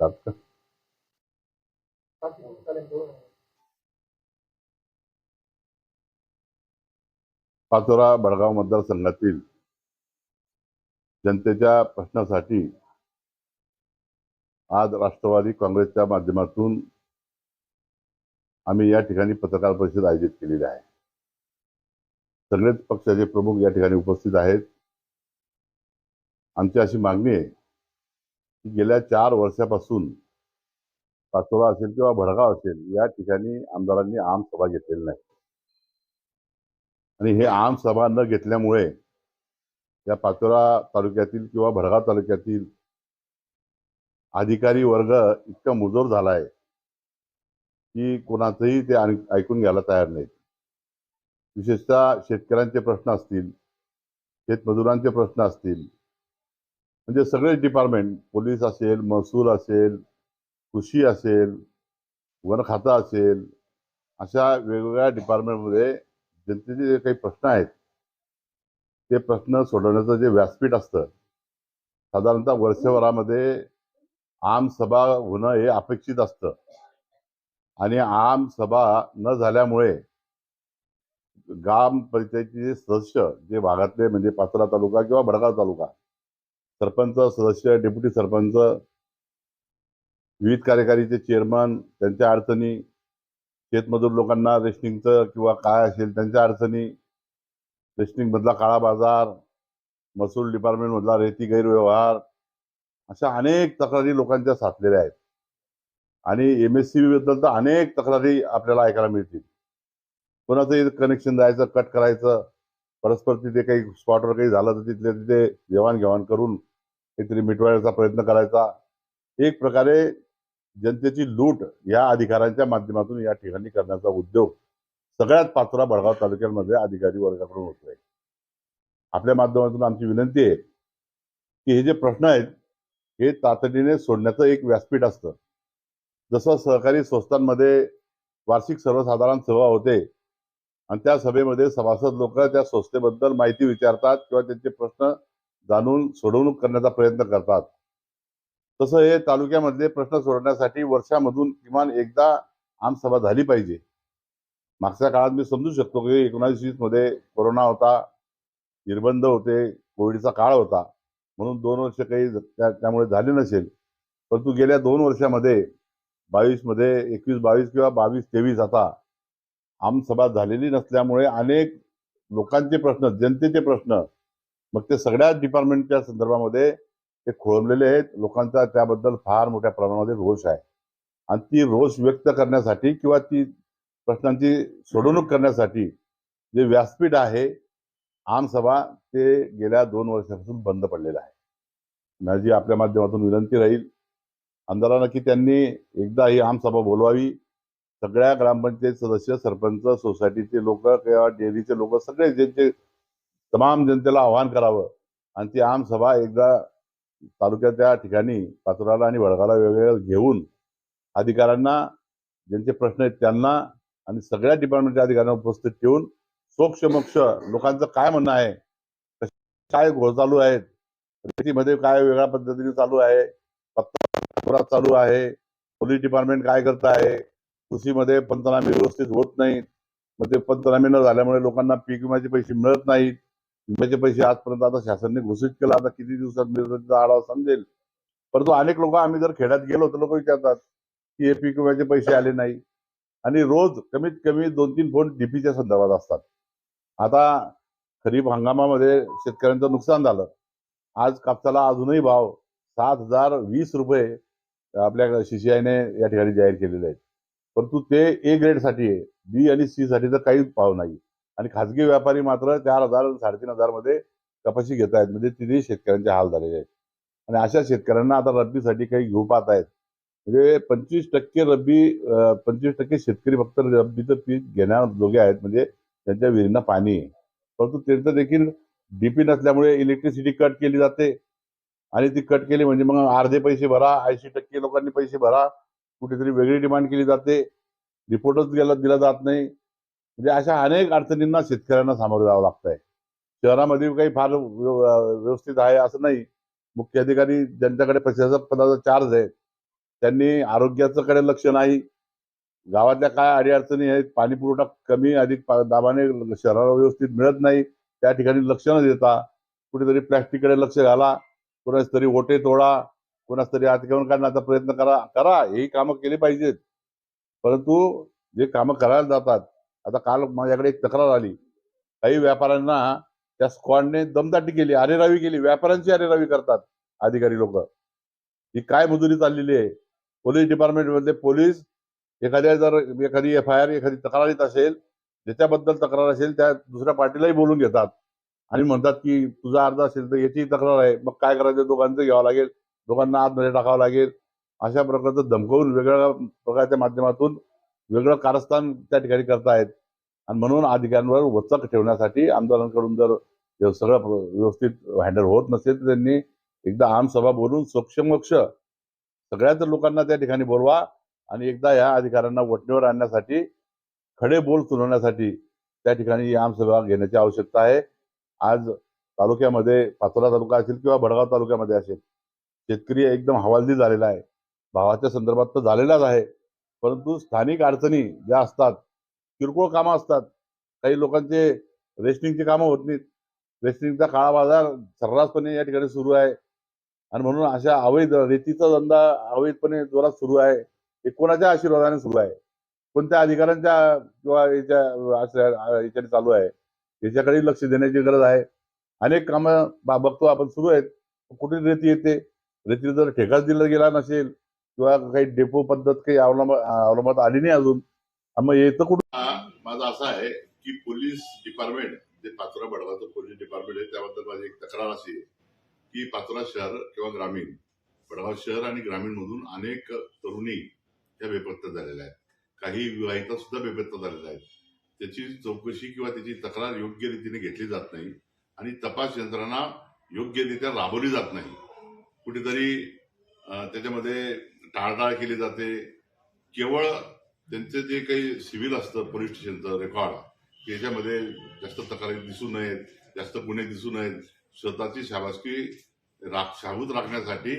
Start Pachora Badgaon मतदारसंघातील जनतेच्या प्रश्नासाठी आज राष्ट्रवादी काँग्रेसच्या माध्यमातून आम्ही या ठिकाणी पत्रकार परिषद आयोजित केलेली आहे. सगळेच पक्षाचे प्रमुख या ठिकाणी उपस्थित आहेत आमची अशी मागणी आहे गेल्या चार वर्षापासून पाचोरा असेल किंवा भडगाव असेल या ठिकाणी आमदारांनी आम सभा घेतलेली नाही. आणि हे आम सभा न घेतल्यामुळे या पाचोरा तालुक्यातील किंवा भडगाव तालुक्यातील अधिकारी वर्ग इतका मुजोर झाला आहे की कोणाचंही ते ऐकून घ्यायला तयार नाहीत. विशेषतः शेतकऱ्यांचे प्रश्न असतील शेतमजुरांचे प्रश्न असतील म्हणजे सगळेच डिपार्टमेंट पोलीस असेल महसूल असेल कृषी असेल वन खातं असेल अशा वेगवेगळ्या डिपार्टमेंटमध्ये जनतेचे जे काही प्रश्न आहेत ते प्रश्न सोडवण्याचं जे व्यासपीठ असतं साधारणतः वर्षभरामध्ये आम सभा होणं हे अपेक्षित असतं. आणि आम सभा न झाल्यामुळे ग्रामपंचायतीचे जे सदस्य जे भागातले म्हणजे पाचरा तालुका किंवा भडगाव तालुका सरपंच सदस्य डेप्युटी सरपंच विविध कार्यकारीचे चेअरमन त्यांच्या अडचणी शेतमजूर लोकांना रेशनिंगचं किंवा काय असेल त्यांच्या अडचणी रेशनिंगमधला काळा बाजार महसूल डिपार्टमेंटमधला रेती गैरव्यवहार अशा अनेक तक्रारी लोकांच्या साचलेल्या आहेत. आणि एम एस सी बद्दल तर अनेक तक्रारी आपल्याला ऐकायला मिळतील. कोणाचंही कनेक्शन द्यायचं कट करायचं परस्पर तिथे काही स्पॉटवर काही झालं तर तिथले तिथे देवाणघेवाण करून काहीतरी मिटवायचा प्रयत्न करायचा. एक प्रकारे जनतेची लूट या अधिकाऱ्यांच्या माध्यमातून या ठिकाणी करण्याचा उद्योग सगळ्यात पाचोरा बडगाव तालुक्यांमध्ये अधिकारी वर्गाकडून होतोय आपल्या माध्यमातून आमची विनंती आहे की हे जे प्रश्न आहेत हे तातडीने सोडण्याचं एक व्यासपीठ असतं. जसं सहकारी संस्थांमध्ये वार्षिक सर्वसाधारण सभा होते आणि त्या सभेमध्ये सभासद लोक त्या संस्थेबद्दल माहिती विचारतात किंवा त्यांचे प्रश्न जाणून सोडवणूक करण्याचा प्रयत्न करतात. तसं हे तालुक्यामधले प्रश्न सोडवण्यासाठी वर्षामधून किमान एकदा आमसभा झाली पाहिजे. मागच्या काळात मी समजू शकतो की एकोणीसशे वीसमध्ये कोरोना होता निर्बंध होते कोविडचा काळ होता. म्हणून दोन वर्ष काही त्यामुळे झाले नसेल. परंतु गेल्या दोन वर्षामध्ये बावीसमध्ये एकवीस बावीस किंवा बावीस तेवीस आता आमसभा झालेली नसल्यामुळे अनेक लोकांचे प्रश्न जनतेचे प्रश्न मग ते सगळ्याच डिपार्टमेंटच्या संदर्भामध्ये ते खोळंबलेले आहेत. लोकांचा त्याबद्दल फार मोठ्या प्रमाणामध्ये रोष आहे. आणि ती रोष व्यक्त करण्यासाठी किंवा ती प्रश्नांची सोडवणूक करण्यासाठी जे व्यासपीठ आहे आमसभा ते गेल्या दोन वर्षापासून बंद पडलेलं आहे. माझी आपल्या माध्यमातून विनंती राहील आमदारांना की त्यांनी एकदा ही आमसभा बोलवावी. सगळ्या ग्रामपंचायत सदस्य सरपंच सोसायटीचे लोक किंवा डेअरीचे लोक सगळे ज्यांचे तमाम जनतेला आवाहन करावं. आणि ती आमसभा एकदा तालुक्याच्या ठिकाणी पाचोराला आणि वडगाला वेगवेगळ्या घेऊन अधिकाऱ्यांना ज्यांचे प्रश्न आहेत त्यांना आणि सगळ्या डिपार्टमेंटच्या अधिकाऱ्यांना उपस्थित ठेवून सोक्षमोक्ष लोकांचं काय म्हणणं आहे काय घोळ चालू आहेत रेतीमध्ये काय वेगळ्या पद्धतीने चालू आहे पत्ता चालू आहे पोलीस डिपार्टमेंट काय करत आहे कृषीमध्ये पंचनामे व्यवस्थित होत नाहीत मग ते पंचनामे न झाल्यामुळे लोकांना पीक विम्याचे पैसे मिळत नाहीत विम्याचे पैसे आजपर्यंत आता शासनाने घोषित केलं. आता किती दिवसात मिळतात आढावा समजेल. परंतु अनेक लोक आम्ही जर खेड्यात गेलो तर लोक विचारतात की हे पीक विम्याचे पैसे आले नाही. आणि रोज कमीत कमी दोन तीन फोन डीपीच्या संदर्भात असतात. आता खरीप हंगामामध्ये शेतकऱ्यांचं नुकसान झालं. आज कापसाला अजूनही भाव सात हजार वीस रुपये आपल्या सीसीआयने या ठिकाणी जाहीर केलेले आहेत. परंतु ते ए ग्रेडसाठी आहे. बी आणि सी साठी तर काहीच भाव नाही. आणि खाजगी व्यापारी मात्र चार हजार साडेतीन हजारमध्ये कपाशी घेत आहेत. म्हणजे तिथेही शेतकऱ्यांचे हाल झालेले आहेत. आणि अशा शेतकऱ्यांना आता रब्बीसाठी काही घेऊ पाहत आहेत म्हणजे पंचवीस टक्के रब्बी पंचवीस टक्के शेतकरी फक्त रब्बीचं पीक घेण्याजोगे आहेत. म्हणजे त्यांच्या विहिरींना पाणी आहे. परंतु त्यांचं देखील डीपी नसल्यामुळे इलेक्ट्रिसिटी कट केली जाते. आणि ती कट केली म्हणजे मग अर्धे पैसे भरा ऐंशी टक्के लोकांनी पैसे भरा. कुठेतरी वेगळी डिमांड केली जाते. रिपोर्टच दिला जात नाही. म्हणजे अशा अनेक अडचणींना शेतकऱ्यांना सामोरं जावं लागतंय. शहरामध्ये काही फार व्यवस्थित आहे असं नाही. मुख्य अधिकारी ज्यांच्याकडे प्रशासक पदाचा चार्ज आहे त्यांनी आरोग्याचं कडे लक्ष नाही. गावातल्या काय अडीअडचणी आहेत पाणी पुरवठा कमी अधिक दाबाने शहराला व्यवस्थित मिळत नाही त्या ठिकाणी लक्ष न देता कुठेतरी प्लॅस्टिककडे लक्ष घाला कोणाच तरी ओटे तोडा कोणाच तरी अतिक्रमण काढण्याचा प्रयत्न करा करा ही कामं केली पाहिजेत. परंतु जे कामं करायला जातात आता काल माझ्याकडे एक तक्रार आली. काही व्यापाऱ्यांना त्या स्क्वॉडने दमदाटी केली अरेरावी केली. व्यापाऱ्यांची अरेरावी करतात अधिकारी लोक. ही काय मजुरी चाललेली आहे? पोलीस डिपार्टमेंटमध्ये पोलीस एखाद्या जर एखादी एफ आय आर एखादी तक्रार येत असेल ज्याच्याबद्दल तक्रार असेल त्या दुसऱ्या पार्टीलाही बोलून घेतात. आणि म्हणतात की तुझा अर्ज असेल तर याची तक्रार आहे. मग काय करायचं? दोघांचं घ्यावं लागेल. दोघांना आतमध्ये टाकावं लागेल. अशा प्रकारचं धमकवून वेगवेगळ्या प्रकारच्या माध्यमातून वेगळं कारस्थान त्या ठिकाणी करतायत. आणि म्हणून अधिकाऱ्यांवर वचक ठेवण्यासाठी आमदारांकडून जर सगळं व्यवस्थित हँडल होत नसेल तर त्यांनी एकदा आमसभा बोलून सक्षमक्ष सगळ्याच लोकांना त्या ठिकाणी बोलवा आणि एकदा या अधिकाऱ्यांना वटणीवर आणण्यासाठी खडे बोल सुनावण्यासाठी त्या ठिकाणी आमसभा घेण्याची आवश्यकता आहे. आज तालुक्यामध्ये पाचोरा तालुका असेल किंवा भडगाव तालुक्यामध्ये असेल शेतकरी एकदम हवालदी झालेला आहे. भावाच्या संदर्भात तर झालेलाच आहे. परंतु स्थानिक अडचणी ज्या असतात किरकोळ कामं असतात काही लोकांचे रेशनिंगची कामं होत नाहीत. रेशनिंगचा काळा बाजार सर्रासपणे या ठिकाणी सुरू आहे. आणि म्हणून अशा अवैध रेतीचा धंदा अवैधपणे जोरात सुरू आहे. हे कोणाच्या आशीर्वादाने सुरू आहे? कोणत्या अधिकाऱ्यांच्या किंवा याच्या याच्याने चालू आहे? याच्याकडे लक्ष देण्याची गरज आहे. अनेक कामं बघतो आपण सुरू आहेत. कुठे रेती येते? रेती जर ठेकाच दिला गेला नसेल किंवा काही डेपो पद्धत काही अवलंब अवलंबात आली नाही अजून मग येतं कुठं? माझं असं आहे की पोलीस डिपार्टमेंट जे पाचोरा बडवाचं पोलीस डिपार्टमेंट आहे त्याबद्दल माझी एक तक्रार अशी आहे की पाचोरा शहर किंवा ग्रामीण बडगाव शहर आणि ग्रामीण मधून अनेक तरुणी या बेपत्ता झालेल्या आहेत. काही विवाहिता सुद्धा बेपत्ता झालेल्या आहेत. त्याची चौकशी किंवा त्याची तक्रार योग्य रीतीने घेतली जात नाही आणि तपास यंत्रणा योग्यरित्या राबवली जात नाही. कुठेतरी त्याच्यामध्ये टाळटाळ केली जाते. केवळ त्यांचं जे काही सिव्हिल असतं पोलीस स्टेशनचं रेकॉर्ड त्याच्यामध्ये जास्त तक्रारी दिसू नयेत जास्त गुन्हे दिसू नयेत. स्वतःची शाबासकी राख शाबूत राखण्यासाठी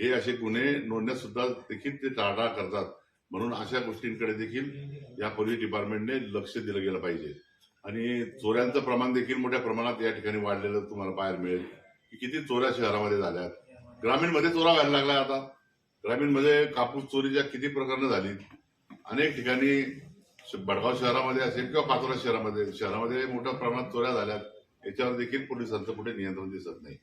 हे असे गुन्हे नोंदण्यात सुद्धा देखील ते टाळटाळ करतात. म्हणून अशा गोष्टींकडे देखील या पोलीस डिपार्टमेंटने लक्ष दिलं गेलं पाहिजे. आणि चोऱ्यांचं प्रमाण देखील मोठ्या प्रमाणात या ठिकाणी वाढलेलं तुम्हाला पाहायला मिळेल. की किती चोऱ्या शहरामध्ये झाल्यात. ग्रामीणमध्ये चोरा व्हायला लागला आता. ग्रामीणमध्ये कापूस चोरीच्या किती प्रकरणं झाली अनेक ठिकाणी श- बडगाव शहरामध्ये असेल किंवा पाचोरा शहरामध्ये शहरामध्ये मोठ्या प्रमाणात चोऱ्या झाल्यात. याच्यावर देखील पोलिसांचं कुठे नियंत्रण दिसत नाही.